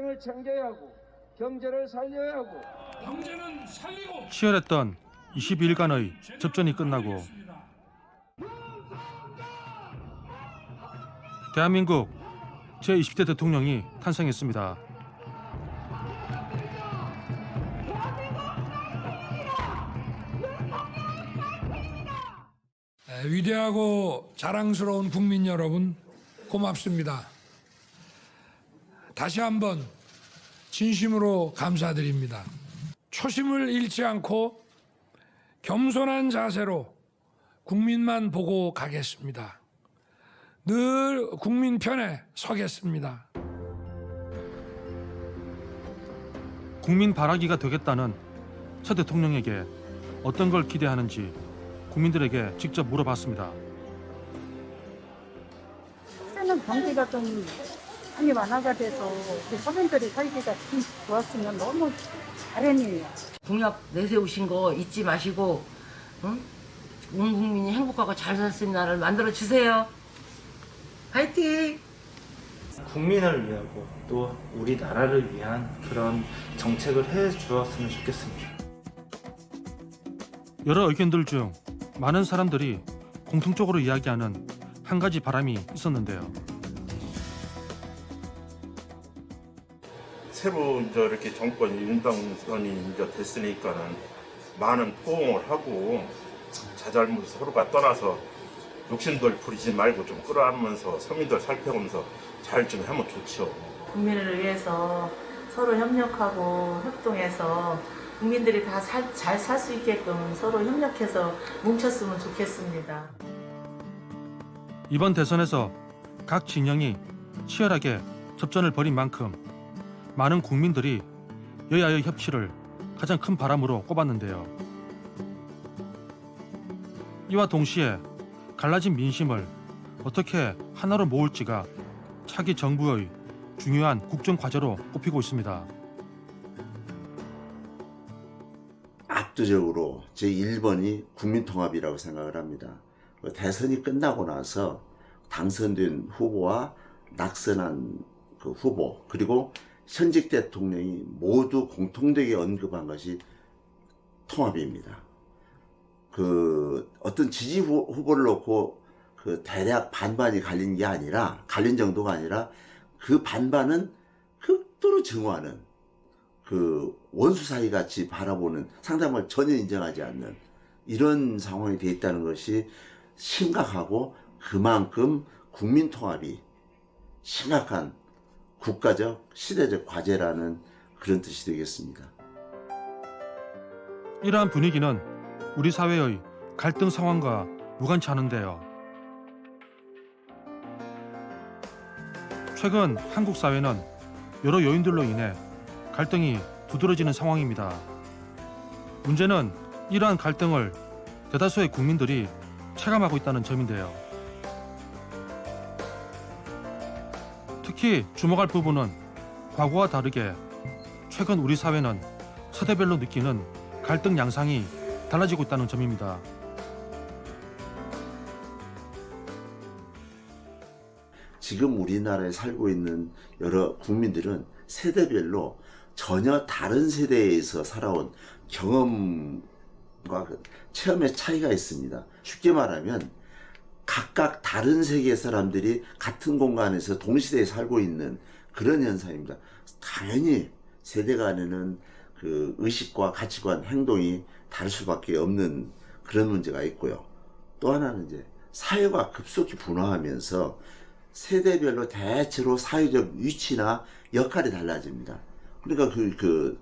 민생을 챙겨야 하고 경제를 살려야 하고 경제는 살리고 치열했던 22일간의 접전이 끝나고 대한민국 제20대 대통령이 탄생했습니다. 에, 위대하고 자랑스러운 국민 여러분 고맙습니다. 다시 한번 진심으로 감사드립니다. 초심을 잃지 않고 겸손한 자세로 국민만 보고 가겠습니다. 늘 국민 편에 서겠습니다. 국민 바라기가 되겠다는 첫 대통령에게 어떤 걸 기대하는지 국민들에게 직접 물어봤습니다. 이제는 경기가 좀 많이 완화가 돼서 우리 서민들이 살기가 좀 좋았으면 너무 다행이에요. 공약 내세우신 거 잊지 마시고 응? 온 국민이 행복하고 잘 살 수 있는 나라를 만들어 주세요. 화이팅! 국민을 위하고 또 우리 나라를 위한 그런 정책을 해 주었으면 좋겠습니다. 여러 의견들 중 많은 사람들이 공통적으로 이야기하는 한 가지 바람이 있었는데요. 새로 이제 이렇게 정권 윤당선이 이제 됐으니까는 많은 포옹을 하고 자잘못 서로가 떠나서 욕심들 부리지 말고 좀 끌어안으면서 서민들 살펴보면서 잘 좀 하면 좋죠. 국민을 위해서 서로 협력하고 협동해서 국민들이 다 잘 살 수 있게끔 서로 협력해서 뭉쳤으면 좋겠습니다. 이번 대선에서 각 진영이 치열하게 접전을 벌인 만큼 많은 국민들이 여야의 협치를 가장 큰 바람으로 꼽았는데요. 이와 동시에 갈라진 민심을 어떻게 하나로 모을지가 차기 정부의 중요한 국정 과제로 꼽히고 있습니다. 압도적으로 제 1번이 국민통합이라고 생각을 합니다. 그 대선이 끝나고 나서 당선된 후보와 낙선한 그 후보 그리고 현직 대통령이 모두 공통되게 언급한 것이 통합입니다. 그 어떤 지지 후- 후보를 놓고 그 대략 반반이 갈린 게 아니라 갈린 정도가 아니라 그 반반은 극도로 증오하는 그 원수 사이 같이 바라보는 상대방을 전혀 인정하지 않는 이런 상황이 돼 있다는 것이 심각하고 그만큼 국민 통합이 심각한 국가적 시대적 과제라는 그런 뜻이 되겠습니다. 이러한 분위기는 우리 사회의 갈등 상황과 무관치 않은데요. 최근 한국 사회는 여러 요인들로 인해 갈등이 두드러지는 상황입니다. 문제는 이러한 갈등을 대다수의 국민들이 체감하고 있다는 점인데요. 특히 주목할 부분은 과거와 다르게 최근 우리 사회는 세대별로 느끼는 갈등 양상이 달라지고 있다는 점입니다. 지금 우리나라에 살고 있는 여러 국민들은 세대별로 전혀 다른 세대에서 살아온 경험과 그 체험의 차이가 있습니다. 쉽게 말하면 각각 다른 세계의 사람들이 같은 공간에서 동시대에 살고 있는 그런 현상입니다. 당연히 세대 간에는 그 의식과 가치관, 행동이 다를 수밖에 없는 그런 문제가 있고요. 또 하나는 이제 사회가 급속히 분화하면서 세대별로 대체로 사회적 위치나 역할이 달라집니다. 그러니까 그, 그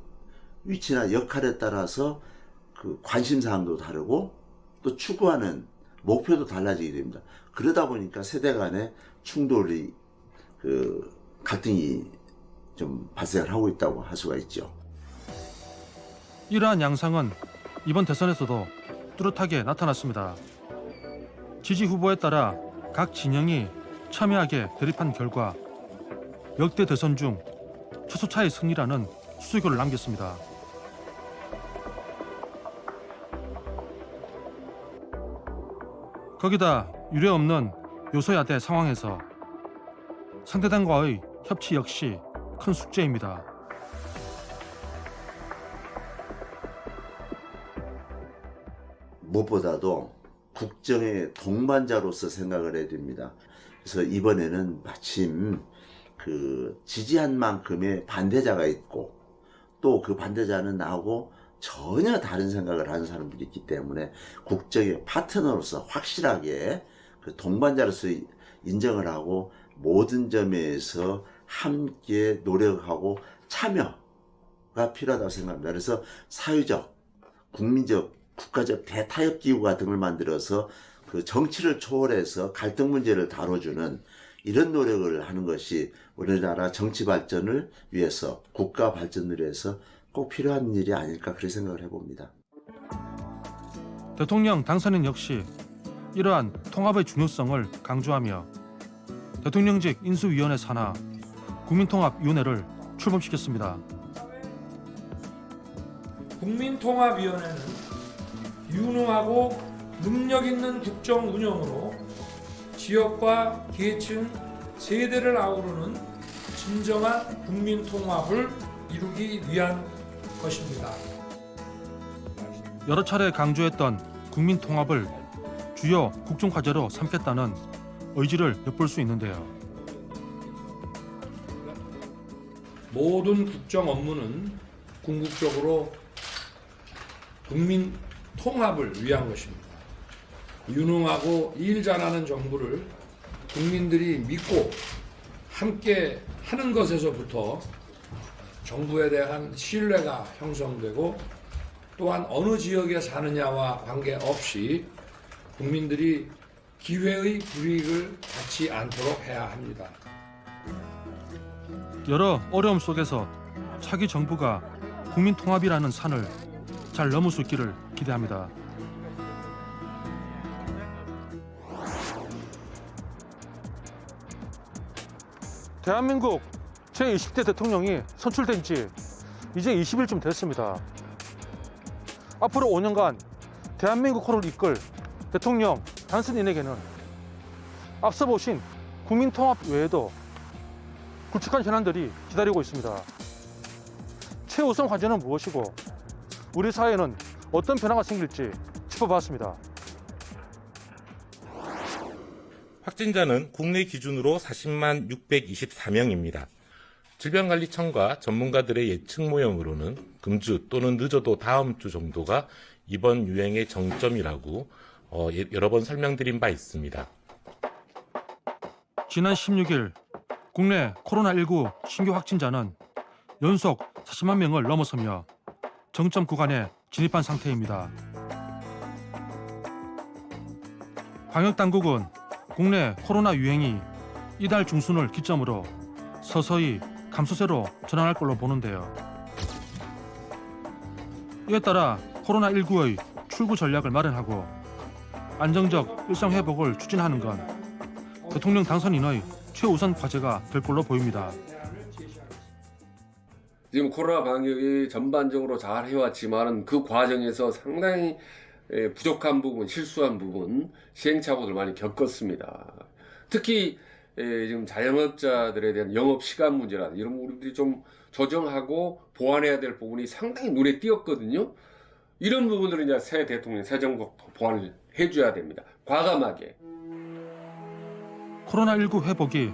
위치나 역할에 따라서 그 관심사항도 다르고 또 추구하는 목표도 달라지게 됩니다. 그러다 보니까 세대 간의 충돌이 그 갈등이 좀 발생을 하고 있다고 할 수가 있죠. 이러한 양상은 이번 대선에서도 뚜렷하게 나타났습니다. 지지 후보에 따라 각 진영이 첨예하게 대립한 결과 역대 대선 중 최소차의 승리라는 수수교를 남겼습니다. 거기다 유례 없는 요소야대 상황에서 상대당과의 협치 역시 큰 숙제입니다. 무엇보다도 국정의 동반자로서 생각을 해야 됩니다. 그래서 이번에는 마침 그 지지한 만큼의 반대자가 있고 또 그 반대자는 나하고 전혀 다른 생각을 하는 사람들이 있기 때문에 국정의 파트너로서 확실하게 그 동반자로서 인정을 하고 모든 점에서 함께 노력하고 참여가 필요하다고 생각합니다. 그래서 사회적, 국민적, 국가적 대타협 기구 같은 걸 만들어서 그 정치를 초월해서 갈등 문제를 다뤄주는 이런 노력을 하는 것이 우리나라 정치 발전을 위해서 국가 발전을 위해서 꼭 필요한 일이 아닐까 그렇게 생각을 해봅니다. 대통령 당선인 역시 이러한 통합의 중요성을 강조하며 대통령직 인수위원회 산하 국민통합위원회를 출범시켰습니다. 국민통합위원회는 유능하고 능력 있는 국정 운영으로 지역과 계층, 세대를 아우르는 진정한 국민 통합을 이루기 위한 것입니다. 여러 차례 강조했던 국민 통합을 주요 국정 과제로 삼겠다는 의지를 엿볼 수 있는데요. 모든 국정 업무는 궁극적으로 국민 통합을 위한 것입니다. 유능하고 일 잘하는 정부를 국민들이 믿고 함께 하는 것에서부터 정부에 대한 신뢰가 형성되고 또한 어느 지역에 사느냐와 관계없이 국민들이 기회의 불이익을 받지 않도록 해야 합니다. 여러 어려움 속에서 차기 정부가 국민 통합이라는 산을 잘 넘을 수 있기를 기대합니다. 대한민국 제20대 대통령이 선출된 지 이제 20일쯤 됐습니다. 앞으로 5년간 대한민국 호를 이끌 대통령 당선인에게는 앞서 보신 국민 통합 외에도 굵직한 현안들이 기다리고 있습니다. 최우선 과제는 무엇이고 우리 사회는 어떤 변화가 생길지 짚어봤습니다. 확진자는 국내 기준으로 40만 624명입니다. 질병관리청과 전문가들의 예측 모형으로는 금주 또는 늦어도 다음 주 정도가 이번 유행의 정점이라고 어, 예- 여러 번 설명드린 바 있습니다. 지난 16일 국내 코로나19 신규 확진자는 연속 40만 명을 넘어서며 정점 구간에 진입한 상태입니다. 방역 당국은 국내 코로나 유행이 이달 중순을 기점으로 서서히 감소세로 전환할 걸로 보는데요. 이에 따라 코로나19의 출구 전략을 마련하고 안정적 일상 회복을 추진하는 건 대통령 당선인의 최우선 과제가 될 걸로 보입니다. 지금 코로나 방역이 전반적으로 잘 해왔지만은 그 과정에서 상당히 에, 부족한 부분, 실수한 부분, 시행착오들 많이 겪었습니다. 특히 에, 지금 자영업자들에 대한 영업 시간 문제라든지 이런 부분들이 좀 조정하고 보완해야 될 부분이 상당히 눈에 띄었거든요. 이런 부분들은 이제 새 대통령, 새 정부 보완을 해줘야 됩니다. 과감하게. 코로나19 회복이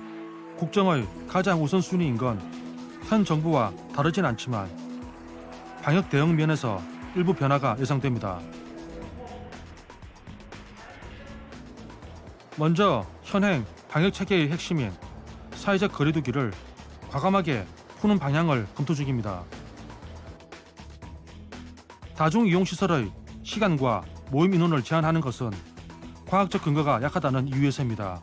국정의 가장 우선순위인 건 현 정부와 다르진 않지만 방역 대응 면에서 일부 변화가 예상됩니다. 먼저 현행 방역 체계의 핵심인 사회적 거리두기를 과감하게 푸는 방향을 검토 중입니다. 다중 이용 시설의 시간과 모임 인원을 제한하는 것은 과학적 근거가 약하다는 이유에서입니다.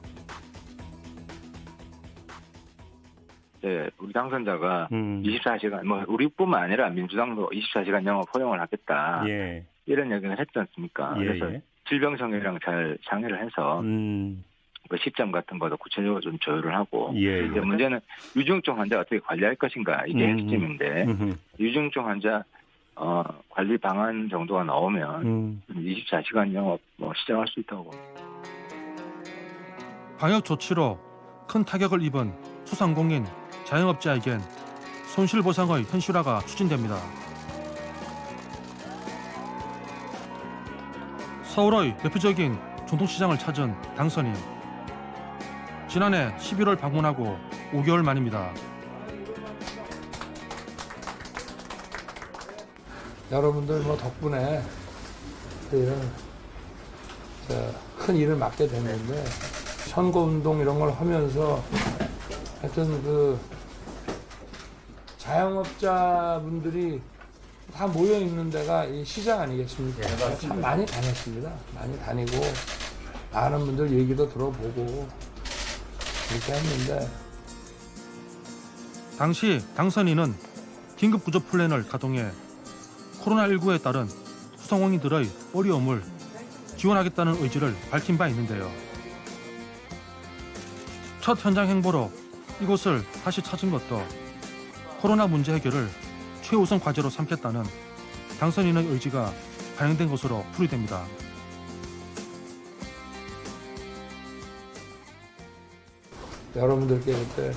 네, 우리 당선자가 24시간, 뭐, 우리뿐만 아니라 민주당도 24시간 영업 허용을 하겠다. 예. 이런 얘기를 했지 않습니까? 예, 그래서 예. 질병청이랑 잘 상의를 해서 음. 그 시점 같은 것도 구체적으로 좀 조율을 하고. 예, 이제 예. 문제는 유중증 환자 어떻게 관리할 것인가 이게 음, 핵심인데 음흠. 유중증 환자 어, 관리 방안 정도가 나오면 음. 24시간 영업 뭐 시작할 수 있다고. 방역 조치로 큰 타격을 입은 소상공인, 자영업자에겐 손실 보상의 현실화가 추진됩니다. 서울의 대표적인 전통시장을 찾은 당선인. 지난해 11월 방문하고 5개월 만입니다. 여러분들 뭐 덕분에 이런 저, 큰 일을 맡게 됐는데 선거 운동 이런 걸 하면서 하여튼 그 자영업자분들이 다 모여 있는 데가 이 시장 아니겠습니까? 참 많이 다녔습니다. 많이 다니고 많은 분들 얘기도 들어보고 그렇게 했는데 당시 당선인은 긴급 구조 플랜을 가동해 코로나19에 따른 소상공인들의 어려움을 지원하겠다는 의지를 밝힌 바 있는데요. 첫 현장 행보로 이곳을 다시 찾은 것도 코로나 문제 해결을 최우선 과제로 삼겠다는 당선인의 의지가 반영된 것으로 풀이됩니다. 여러분들께 그때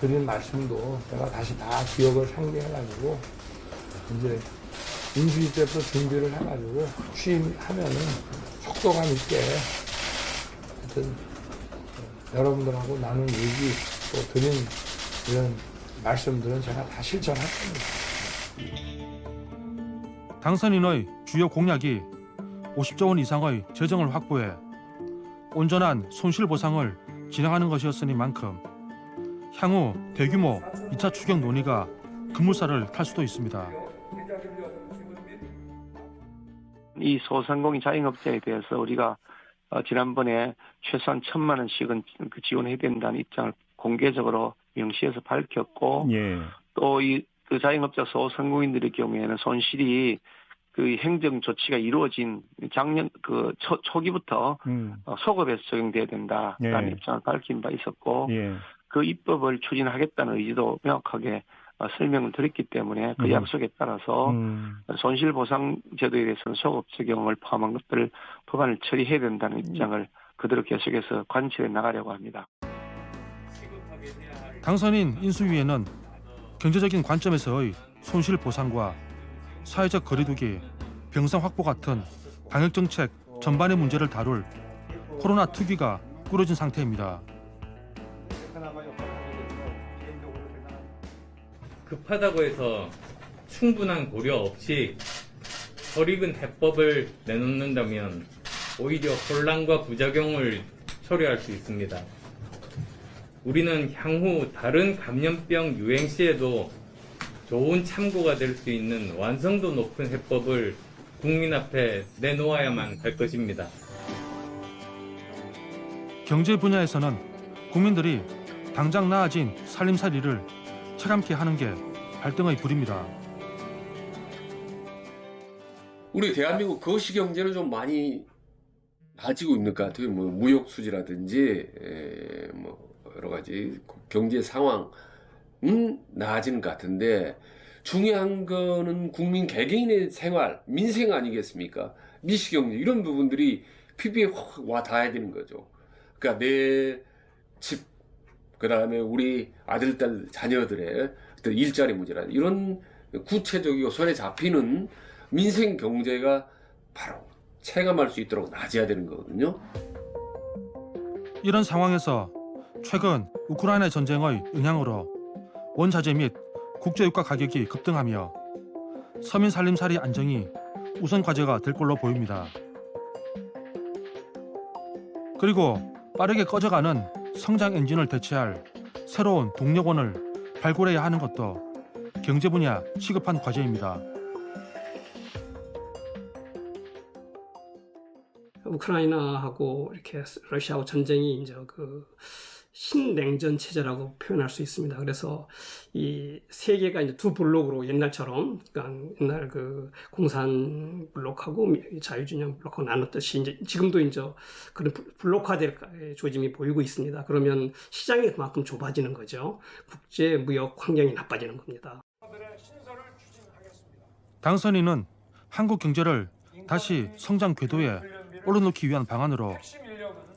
드린 말씀도 제가 다시 다 기억을 상기해가지고 이제 인수위 때부터 준비를 해가지고 취임하면은 속도감 있게 하여튼 여러분들하고 나눈 얘기 또 드린 이런 말씀들은 제가 다 실천할 겁니다. 당선인의 주요 공약이 50조 원 이상의 재정을 확보해 온전한 손실 보상을 진행하는 것이었으니만큼 향후 대규모 2차 추경 논의가 급물살을 탈 수도 있습니다. 이 소상공인 자영업자에 대해서 우리가 어, 지난번에 최소한 천만 원씩은 그 지원해야 된다는 입장을 공개적으로 명시해서 밝혔고 또이 그 자영업자 소상공인들의 경우에는 손실이 그 행정 조치가 이루어진 작년 그 초, 초기부터 어, 소급해서 적용돼야 된다라는 입장을 밝힌 바 있었고 그 입법을 추진하겠다는 의지도 명확하게 어, 설명을 드렸기 때문에 그 약속에 따라서 손실보상 제도에 대해서는 소급 적용을 포함한 것들을 법안을 처리해야 된다는 입장을 그대로 계속해서 관철해 나가려고 합니다. 당선인 인수위에는 경제적인 관점에서의 손실 보상과 사회적 거리두기, 병상 확보 같은 방역 정책 전반의 문제를 다룰 코로나 특위가 꾸려진 상태입니다. 급하다고 해서 충분한 고려 없이 설익은 해법을 내놓는다면 오히려 혼란과 부작용을 초래할 수 있습니다. 우리는 향후 다른 감염병 유행 시에도 좋은 참고가 될 수 있는 완성도 높은 해법을 국민 앞에 내놓아야만 할 것입니다. 경제 분야에서는 국민들이 당장 나아진 살림살이를 체감케 하는 게 발등의 불입니다. 우리 대한민국 거시 경제는 좀 많이 나아지고 있는 것 같아요. 뭐 무역 수지라든지 에, 뭐 여러 가지 경제 상황 은 나아지는 것 같은데 중요한 거는 국민 개개인의 생활, 민생 아니겠습니까? 미시경제 이런 부분들이 피부에 확 와 닿아야 되는 거죠. 그러니까 내 집, 그 다음에 우리 아들, 딸, 자녀들의 어떤 일자리 문제라 이런 구체적이고 손에 잡히는 민생 경제가 바로 체감할 수 있도록 나아져야 되는 거거든요. 이런 상황에서 최근 우크라이나 전쟁의 영향으로 원자재 및 국제유가 가격이 급등하며 서민 살림살이 안정이 우선 과제가 될 걸로 보입니다. 그리고 빠르게 꺼져가는 성장 엔진을 대체할 새로운 동력원을 발굴해야 하는 것도 경제 분야 시급한 과제입니다. 우크라이나하고 이렇게 러시아하고 전쟁이 이제 그 신냉전 체제라고 표현할 수 있습니다. 그래서 이 세계가 이제 두 블록으로 옛날처럼 그러니까 옛날 그 공산 블록하고 자유진영 블록하고 나눴듯이 이제 지금도 이제 그런 블록화될 조짐이 보이고 있습니다. 그러면 시장이 그만큼 좁아지는 거죠. 국제 무역 환경이 나빠지는 겁니다. 당선인은 한국 경제를 다시 성장 궤도에 올려놓기 위한 방안으로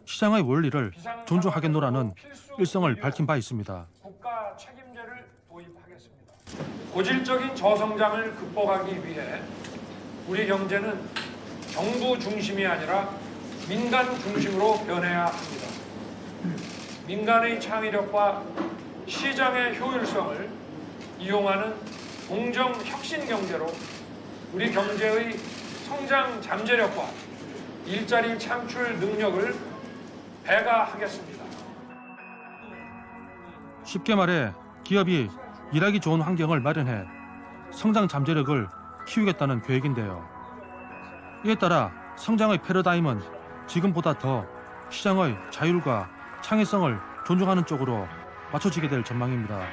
시장의 원리를 존중하겠노라는 일성을 밝힌 바 있습니다. 국가 책임제를 도입하겠습니다. 고질적인 저성장을 극복하기 위해 우리 경제는 정부 중심이 아니라 민간 중심으로 변해야 합니다. 민간의 창의력과 시장의 효율성을 이용하는 공정 혁신 경제로 우리 경제의 성장 잠재력과 일자리 창출 능력을 배가 하겠습니다. 쉽게 말해 기업이 일하기 좋은 환경을 마련해 성장 잠재력을 키우겠다는 계획인데요. 이에 따라 성장의 패러다임은 지금보다 더 시장의 자율과 창의성을 존중하는 쪽으로 맞춰지게 될 전망입니다.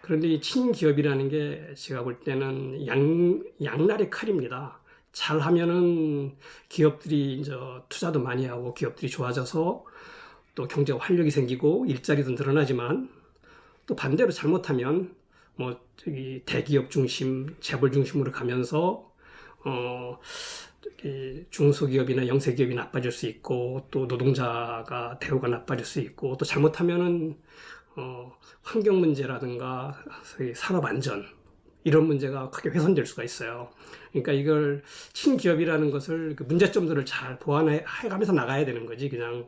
그런데 이 친기업이라는 게 제가 볼 때는 양, 양날의 칼입니다. 잘 하면은 기업들이 이제 투자도 많이 하고 기업들이 좋아져서 또 경제가 활력이 생기고 일자리도 늘어나지만 또 반대로 잘못하면 뭐 저기 대기업 중심, 재벌 중심으로 가면서 어 저기 중소기업이나 영세기업이 나빠질 수 있고 또 노동자가 대우가 나빠질 수 있고 또 잘못하면은 어 환경 문제라든가 소위 산업 안전 이런 문제가 크게 훼손될 수가 있어요. 그러니까 이걸 친기업이라는 것을 그 문제점들을 잘 보완해 가면서 나가야 되는 거지. 그냥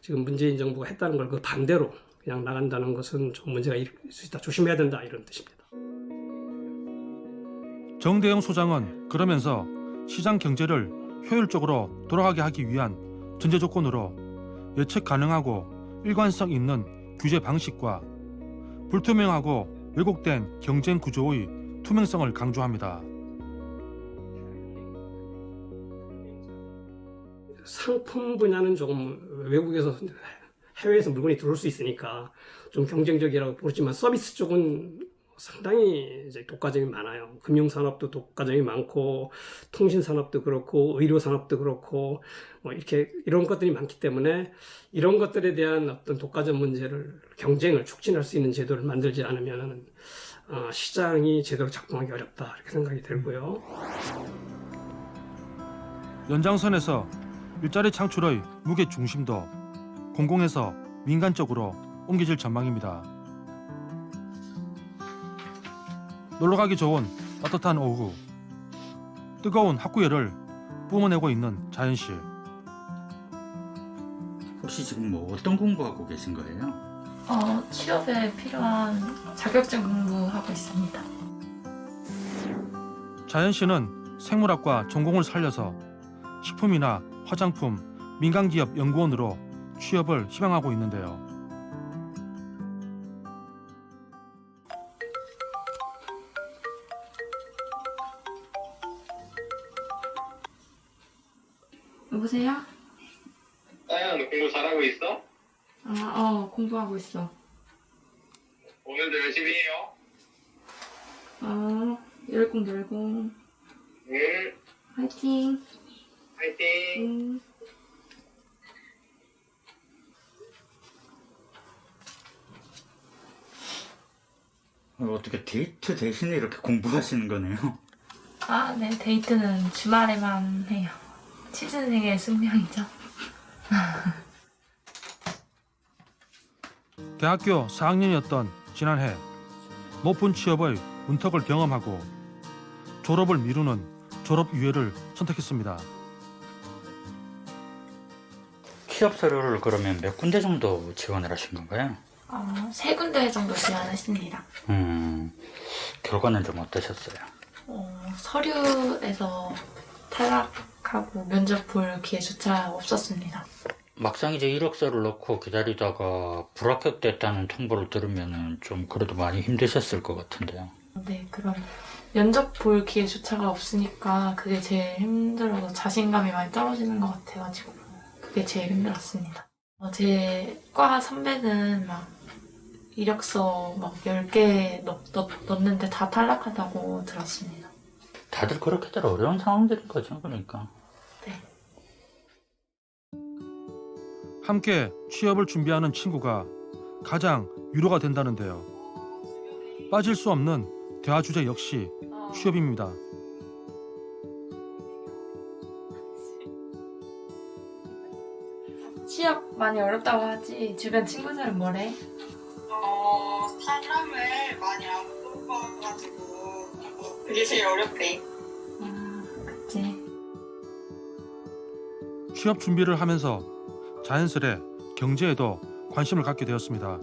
지금 문재인 정부가 했다는 걸 그 반대로 그냥 나간다는 것은 좀 문제가 있을 수 있다. 조심해야 된다. 이런 뜻입니다. 정대영 소장은 그러면서 시장 경제를 효율적으로 돌아가게 하기 위한 전제 조건으로 예측 가능하고 일관성 있는 규제 방식과 불투명하고 왜곡된 경쟁 구조의 투명성을 강조합니다. 상품 분야는 조금 외국에서 해외에서 물건이 들어올 수 있으니까 좀 경쟁적이라고 보지만 서비스 쪽은 상당히 이제 독과점이 많아요. 금융산업도 독과점이 많고 통신산업도 그렇고 의료산업도 그렇고 뭐 이렇게 이런 것들이 많기 때문에 이런 것들에 대한 어떤 독과점 문제를 경쟁을 촉진할 수 있는 제도를 만들지 않으면 어, 시장이 제대로 작동하기 어렵다 이렇게 생각이 들고요. 연장선에서 일자리 창출의 무게 중심도 공공에서 민간 쪽으로 옮겨질 전망입니다. 놀러 가기 좋은 따뜻한 오후 뜨거운 학구열을 뿜어내고 있는 자연씨 혹시 지금 뭐 어떤 공부하고 계신 거예요? 어, 취업에 필요한 자격증 공부하고 있습니다. 자연 씨는 생물학과 전공을 살려서 식품이나 화장품, 민간기업 연구원으로 취업을 희망하고 있는데요. 하고 있어. 오늘도 열심히 해요. 어, 열공 열공. 응. 화이팅. 화이팅. 음. 어, 어떻게 데이트 대신에 이렇게 공부하시는 거네요? 아, 네, 데이트는 주말에만 해요. 취준생의 숙명이죠. 대학교 4학년이었던 지난해 높은 취업의 문턱을 경험하고 졸업을 미루는 졸업 유예를 선택했습니다. 취업 서류를 그러면 몇 군데 정도 지원을 하신 건가요? 어, 세 군데 정도 지원했습니다. 음, 결과는 좀 어떠셨어요? 어, 서류에서 탈락하고 면접 볼 기회조차 없었습니다. 막상 이제 이력서를 넣고 기다리다가 불합격됐다는 통보를 들으면 좀 그래도 많이 힘드셨을 것 같은데요. 네, 그럼 면접 볼 기회 조차가 없으니까 그게 제일 힘들어서 자신감이 많이 떨어지는 것 같아가지고 그게 제일 힘들었습니다. 어, 제과 선배는 막 이력서 막 10개 넣, 넣, 넣는데 다 탈락하다고 들었습니다. 다들 그렇게들 어려운 상황들인 거죠, 그러니까. 함께 취업을 준비하는 친구가 가장 위로가 된다는데요. 빠질 수 없는 대화 주제 역시 취업입니다. 취업 많이 어렵다고 하지 주변 친구들은 뭐래? 어, 사람을 많이 안 뽑아가지고 그게 제일 어렵대. 그치. 취업 준비를 하면서 자연스레 경제에도 관심을 갖게 되었습니다.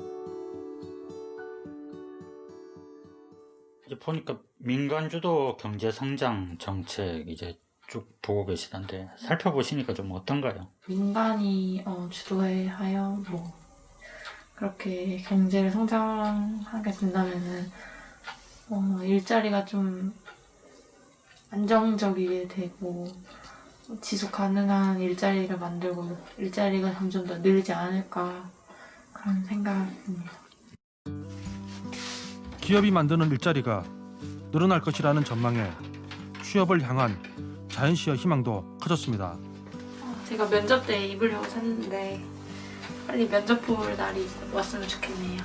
이제 보니까 민간 주도 경제 성장 정책 이제 쭉 보고 계시던데 살펴보시니까 좀 어떤가요? 민간이 어, 주도해 하여 뭐 그렇게 경제를 성장하게 된다면은 어, 일자리가 좀 안정적이게 되고 지속 가능한 일자리를 만들고 일자리가 점점 더 늘지 않을까 그런 생각입니다. 기업이 만드는 일자리가 늘어날 것이라는 전망에 취업을 향한 자연 씨의 희망도 커졌습니다. 제가 면접 때 입으려고 샀는데 빨리 면접 볼 날이 왔으면 좋겠네요.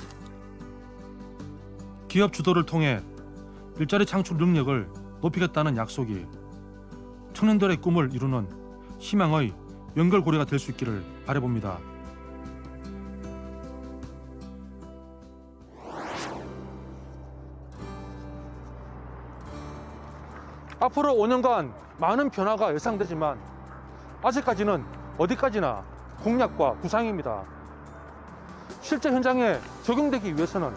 기업 주도를 통해 일자리 창출 능력을 높이겠다는 약속이 청년들의 꿈을 이루는 희망의 연결고리가 될 수 있기를 바라봅니다. 앞으로 5년간 많은 변화가 예상되지만 아직까지는 어디까지나 공약과 구상입니다. 실제 현장에 적용되기 위해서는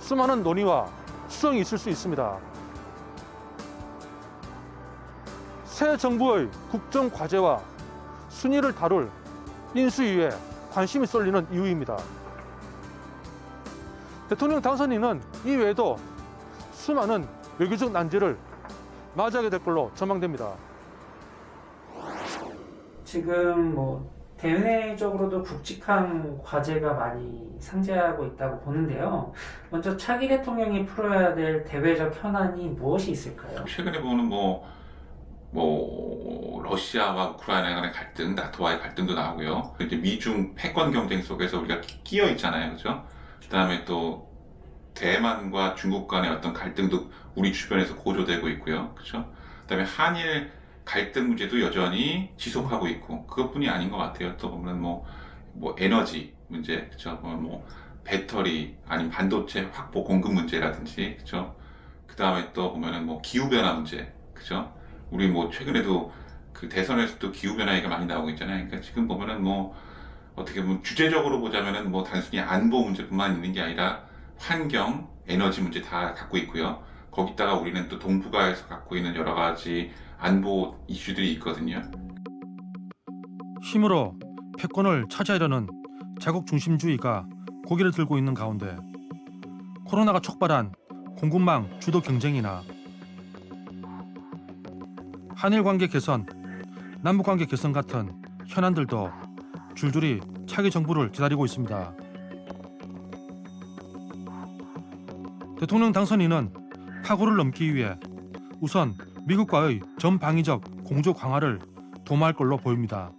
수많은 논의와 수정이 있을 수 있습니다. 새 정부의 국정 과제와 순위를 다룰 인수위에 관심이 쏠리는 이유입니다. 대통령 당선인은 이 외에도 수많은 외교적 난제를 맞이하게 될 걸로 전망됩니다. 지금 뭐 대내적으로도 굵직한 과제가 많이 상재하고 있다고 보는데요. 먼저 차기 대통령이 풀어야 될 대외적 현안이 무엇이 있을까요? 최근에 보는 뭐, 뭐, 러시아와 우크라이나 간의 갈등, 나토와의 갈등도 나오고요. 이제 미중 패권 경쟁 속에서 우리가 끼- 끼어 있잖아요. 그죠? 그 다음에 또 대만과 중국 간의 어떤 갈등도 우리 주변에서 고조되고 있고요. 그죠? 그 다음에 한일 갈등 문제도 여전히 지속하고 있고, 그것뿐이 아닌 것 같아요. 또 보면 뭐, 뭐 에너지 문제, 그죠? 뭐, 뭐 배터리, 아니면 반도체 확보 공급 문제라든지, 그죠? 그 다음에 또 보면은 뭐 기후 변화 문제, 그죠? 우리 뭐 최근에도 그 대선에서도 기후 변화 얘기가 많이 나오고 있잖아요. 그러니까 지금 보면은 뭐 어떻게 보면 주제적으로 보자면은 뭐 단순히 안보 문제뿐만 있는 게 아니라 환경, 에너지 문제 다 갖고 있고요. 거기다가 우리는 또 동북아에서 갖고 있는 여러 가지 안보 이슈들이 있거든요. 힘으로 패권을 차지하려는 자국 중심주의가 고개를 들고 있는 가운데 코로나가 촉발한 공급망 주도 경쟁이나 한일 관계 개선, 남북 관계 개선 같은 현안들도 줄줄이 차기 정부를 기다리고 있습니다. 대통령 당선인은 파고를 넘기 위해 우선 미국과의 전방위적 공조 강화를 도모할 걸로 보입니다.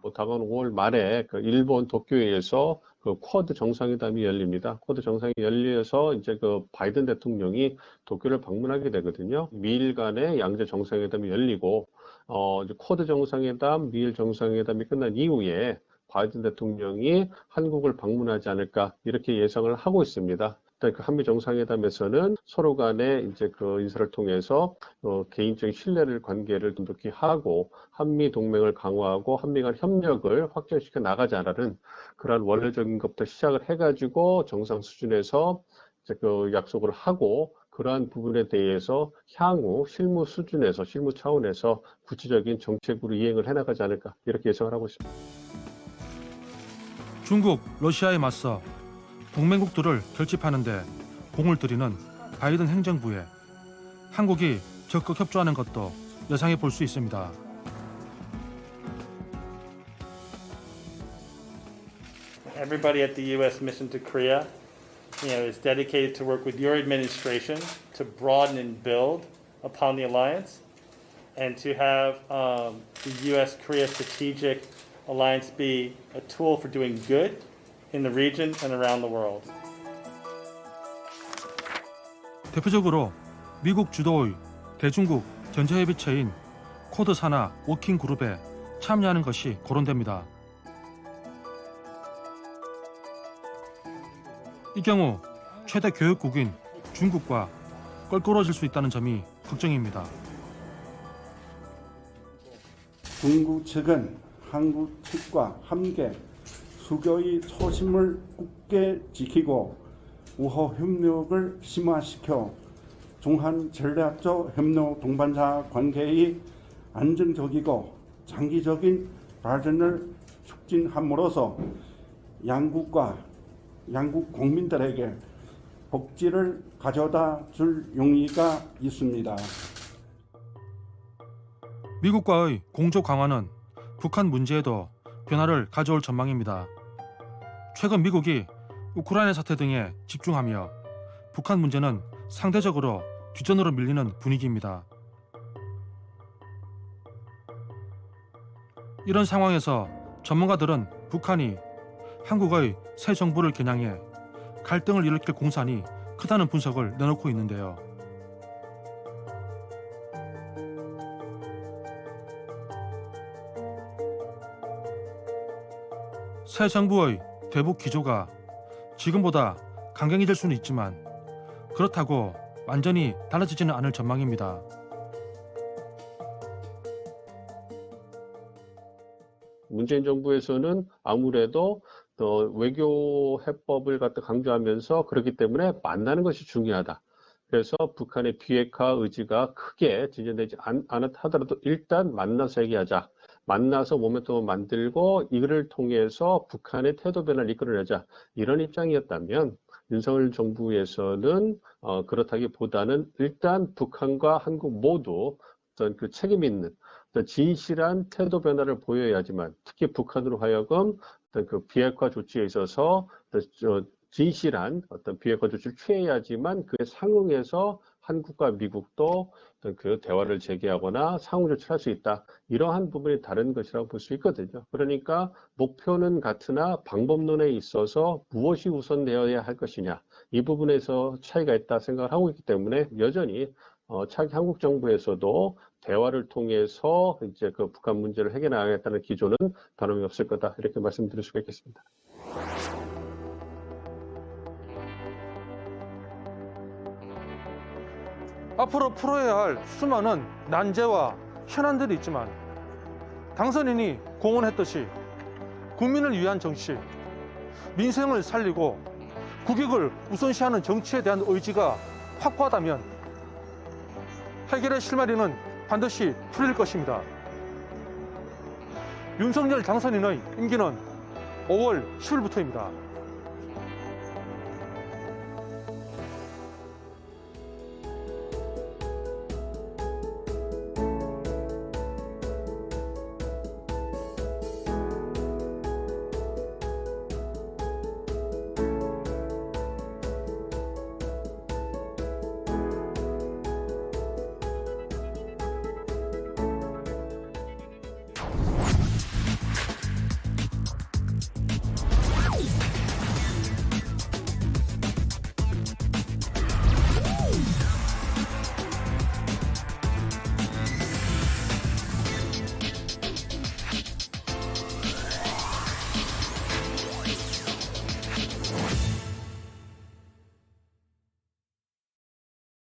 뭐 다가오는 5월 말에 그 일본 도쿄에서 그 쿼드 정상회담이 열립니다. 쿼드 정상이 열려서 이제 그 바이든 대통령이 도쿄를 방문하게 되거든요. 미일 간의 양자 정상회담이 열리고 어 이제 쿼드 정상회담, 미일 정상회담이 끝난 이후에 바이든 대통령이 한국을 방문하지 않을까 이렇게 예상을 하고 있습니다. 그 한미 정상회담에서는 서로 간에 이제 그 인사를 통해서 어, 개인적인 신뢰를 관계를 돈독히 하고 한미 동맹을 강화하고 한미 간 협력을 확장시켜 나가자라는 그러한 원래적인 것부터 시작을 해가지고 정상 수준에서 이제 그 약속을 하고 그러한 부분에 대해서 향후 실무 수준에서 실무 차원에서 구체적인 정책으로 이행을 해나가지 않을까 이렇게 예상을 하고 있습니다. 중국, 러시아에 맞서 동맹국들을 결집하는데 공을 들이는 바이든 행정부에 한국이 적극 협조하는 것도 예상해 볼 수 있습니다. Um, in the region and around the world. 대표적으로 미국 주도의 대중국 전자협의체인 코드 산하 워킹 그룹에 참여하는 것이 거론됩니다. 이 경우 최대 교역국인 중국과 껄끄러워질 수 있다는 점이 걱정입니다. 중국 측은 한국 측과 함께 수교의 초심을 굳게 지키고 우호 협력을 심화시켜 중한 전략적 협력 동반자 관계의 안정적이고 장기적인 발전을 촉진함으로써 양국과 양국 국민들에게 복지를 가져다 줄 용의가 있습니다. 미국과의 공조 강화는 북한 문제에도 변화를 가져올 전망입니다. 최근 미국이 우크라이나 사태 등에 집중하며 북한 문제는 상대적으로 뒷전으로 밀리는 분위기입니다. 이런 상황에서 전문가들은 북한이 한국의 새 정부를 겨냥해 갈등을 일으킬 공산이 크다는 분석을 내놓고 있는데요. 새 정부의 대북 기조가 지금보다 강경해질 수는 있지만 그렇다고 완전히 달라지지는 않을 전망입니다. 문재인 정부에서는 아무래도 더 외교 해법을 갖다 강조하면서 그렇기 때문에 만나는 것이 중요하다. 그래서 북한의 비핵화 의지가 크게 진전되지 않, 않았 하더라도 일단 만나서 얘기하자. 만나서 모멘텀을 만들고 이를 통해서 북한의 태도 변화를 이끌어내자. 이런 입장이었다면 윤석열 정부에서는 어, 그렇다기보다는 일단 북한과 한국 모두 어떤 그 책임 있는 어떤 진실한 태도 변화를 보여야지만 특히 북한으로 하여금 어떤 그 비핵화 조치에 있어서 진실한 어떤 비핵화 조치를 취해야지만 그에 상응해서 한국과 미국도 그 대화를 재개하거나 상호 조치를 할 수 있다. 이러한 부분이 다른 것이라고 볼 수 있거든요. 그러니까 목표는 같으나 방법론에 있어서 무엇이 우선되어야 할 것이냐. 이 부분에서 차이가 있다 생각을 하고 있기 때문에 여전히 어, 차기 한국 정부에서도 대화를 통해서 이제 그 북한 문제를 해결하겠다는 기조는 변함이 없을 거다. 이렇게 말씀드릴 수가 있겠습니다. 앞으로 풀어야 할 수많은 난제와 현안들이 있지만 당선인이 공언했듯이 국민을 위한 정치, 민생을 살리고 국익을 우선시하는 정치에 대한 의지가 확고하다면 해결의 실마리는 반드시 풀릴 것입니다. 윤석열 당선인의 임기는 5월 10일부터입니다.